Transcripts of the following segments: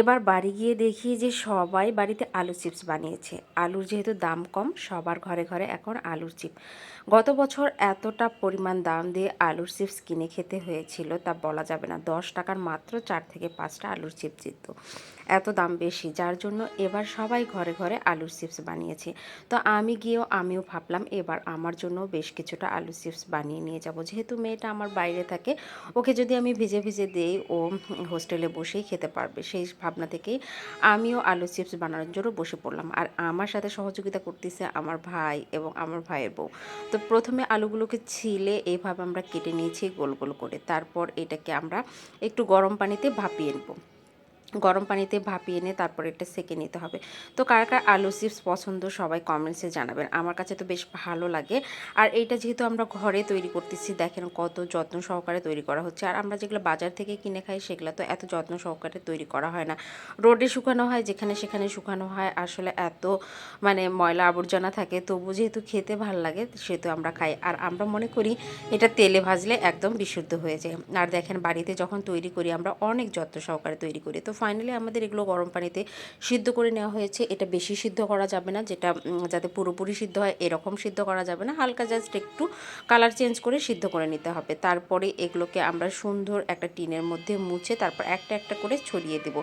এবার বাড়ি গিয়ে দেখি যে সবাই বাড়িতে আলু চিপস বানিয়েছে। আলুর যেহেতু দাম কম, সবার ঘরে ঘরে এখন আলুর চিপ। গত বছর এতটা পরিমাণ দাম দিয়ে আলুর চিপস কিনে খেতে হয়েছিল, তা বলা যাবে না। দশ টাকার মাত্র চার থেকে পাঁচটা আলুর চিপস জিতত। এত দাম বেশি, যার জন্য এবার সবাই ঘরে ঘরে আলুর চিপস বানিয়েছে। তো আমি গিয়েও আমিও ভাবলাম, এবার আমার জন্য বেশ কিছুটা আলু চিপস বানিয়ে নিয়ে যাব। যেহেতু মেয়েটা আমার বাইরে থাকে, ওকে যদি আমি ভিজে ভিজে দেই, ও হোস্টেলে বসেই খেতে পারবে। সেই ভাবনা থেকে আমিও আলু চিপস বানানোর জন্য বসে পড়লাম। আর আমার সাথে সহযোগিতা করতেছে আমার ভাই এবং আমার ভাইয়ের বউ। তো প্রথমে আলুগুলোকে ছিলে এইভাবে আমরা কেটে নিয়েছি গোল গোল করে। তারপর এটাকে আমরা একটু গরম পানিতে ভাপিয়ে নেব। গরম পানিতে ভাপিয়ে এনে তারপর এটা সেকে নিতে হবে। তো কার কার আলু চিপস পছন্দ সবাই কমেন্টসে জানাবেন। আমার কাছে তো বেশ ভালো লাগে। আর এইটা যেহেতু আমরা ঘরে তৈরি করতেছি, দেখেন কত যত্ন সহকারে তৈরি করা হচ্ছে। আর আমরা যেগুলো বাজার থেকে কিনে খাই, সেগুলো তো এত যত্ন সহকারে তৈরি করা হয় না। রোডে শুকানো হয়, যেখানে সেখানে শুকানো হয়, আসলে এত মানে ময়লা আবর্জনা থাকে, তবু যেহেতু খেতে ভালো লাগে, সেহেতু আমরা খাই। আর আমরা মনে করি এটা তেলে ভাজলে একদম বিশুদ্ধ হয়ে যায়। আর দেখেন বাড়িতে যখন তৈরি করি, আমরা অনেক যত্ন সহকারে তৈরি করি। তো ফাইনালি আমাদের এগুলো গরম পানিতে সিদ্ধ করে নেওয়া হয়েছে। এটা বেশি সিদ্ধ করা যাবে না, যেটা যাতে পুরোপুরি সিদ্ধ হয়, এরকম সিদ্ধ করা যাবে না। হালকা জাস্ট একটু কালার চেঞ্জ করে সিদ্ধ করে নিতে হবে। তারপরে এগুলোকে আমরা সুন্দর একটা টিনের মধ্যে মুছে তারপর একটা একটা করে ছড়িয়ে দেব।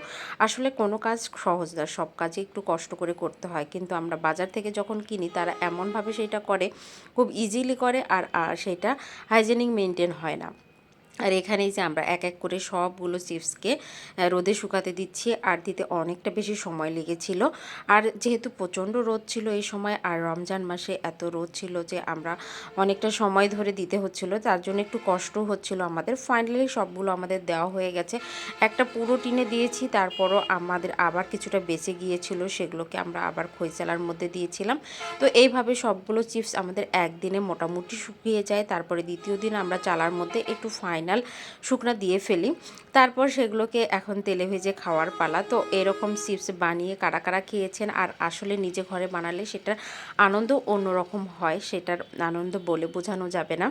আসলে কোনো কাজ সহজ না, সব কাজে একটু কষ্ট করে করতে হয়। কিন্তু আমরা বাজার থেকে যখন কিনি, তারা এমনভাবে সেটা করে, খুব ইজিলি করে, আর সেটা হাইজেনিক মেনটেন হয় না। আর এখানেই যে আমরা এক এক করে সবগুলো চিপসকে রোদে শুকাতে দিচ্ছি আর দিতে অনেকটা বেশি সময় লেগেছিল। আর যেহেতু প্রচণ্ড রোদ ছিল এই সময় আর রমজান মাসে এত রোদ ছিল যে আমরা অনেকটা সময় ধরে দিতে হচ্ছিল, তার জন্য একটু কষ্ট হচ্ছিল আমাদের। ফাইনালি সবগুলো আমাদের দেওয়া হয়ে গেছে। একটা পুরো টিনে দিয়েছি, তারপরও আমাদের আবার কিছুটা বেঁচে গিয়েছিল, সেগুলোকে আমরা আবার খৈচালার মধ্যে দিয়েছিলাম। তো এইভাবে সবগুলো চিপস আমাদের একদিনে মোটামুটি শুকিয়ে যায়। তারপরে দ্বিতীয় দিন আমরা চালার মধ্যে একটু ফাইন ফাইনাল শুকনো দিয়ে ফেলি। তারপর সেগুলোকে এখন তেলে ভেজে খাওয়ার পালা। তো এরকম চিপস বানিয়ে কারা কারা খেয়েছেন আর আসলে নিজে ঘরে বানালে সেটার আনন্দ অন্যরকম হয়, সেটার আনন্দ বলে বোঝানো যাবে না।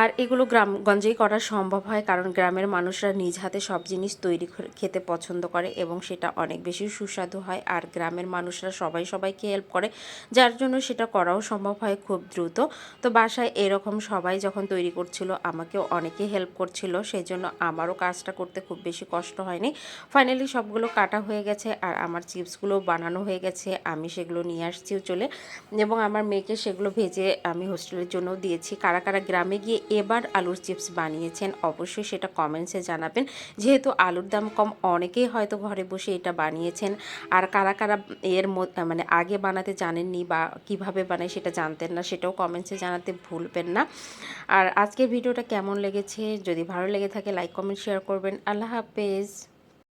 আর এগুলো গ্রামগঞ্জেই করা সম্ভব হয়, কারণ গ্রামের মানুষরা নিজ হাতে সব জিনিস তৈরি খেতে পছন্দ করে এবং সেটা অনেক বেশি সুস্বাদু হয়। আর গ্রামের মানুষরা সবাই সবাইকে হেল্প করে, যার জন্য সেটা করাও সম্ভব হয় খুব দ্রুত। তো বাসায় এরকম সবাই যখন তৈরি করছিল, আমাকেও অনেকে হেল্প করছিল সেই জন্য আমারও কাজটা করতে খুব বেশি কষ্ট হয়নি। ফাইনালি সবগুলো কাটা হয়ে গেছে আর আমার চিপসগুলো বানানো হয়ে গেছে, আমি সেগুলো নিয়ে আসছিও চলে। এবং আমার মেয়েকে সেগুলো ভেজে আমি হোস্টেলের জন্য দিয়েছি। কারা কারা গ্রামে গিয়ে এবার আলুর চিপস বানিয়েছেন। অবশ্যই সেটা কমেন্টসে জানাবেন, যেহেতু আলুর দাম কম, অনেকেই হয়তো ঘরে বসে এটা বানিয়েছেন। আর কারা কারা এর মানে আগে বানাতে জানেননি বা কীভাবে বানায় সেটা জানতেন না, সেটাও কমেন্টসে জানাতে ভুলবেন না। আর আজকের ভিডিওটা কেমন লেগেছে? যদি ভালো লেগে থাকে লাইক কমেন্ট শেয়ার করবেন। আল্লাহ হাফেজ।